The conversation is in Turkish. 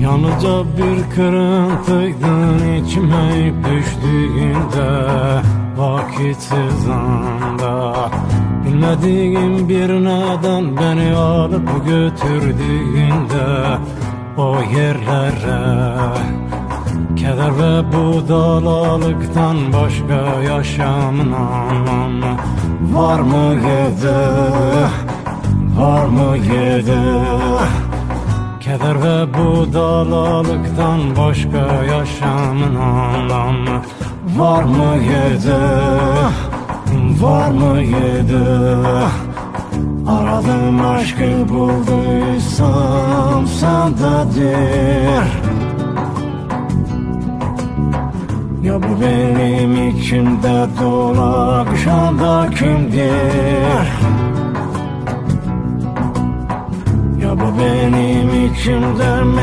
Yalnızca bir kırıntıydın içime düştüğünde Vakitsiz anda Bilmediğim bir neden beni alıp götürdüğünde O yerlere Keder ve bu dalalıktan başka yaşamın anlamı Var mıydı? Var mıydı? Keder ve bu dalalıktan başka yaşamın anlamı Var mıydı? Var mıydı? Aradım aşkı bulduysam sendedir Ya bu benim içimde dolaşan da kimdir? Ya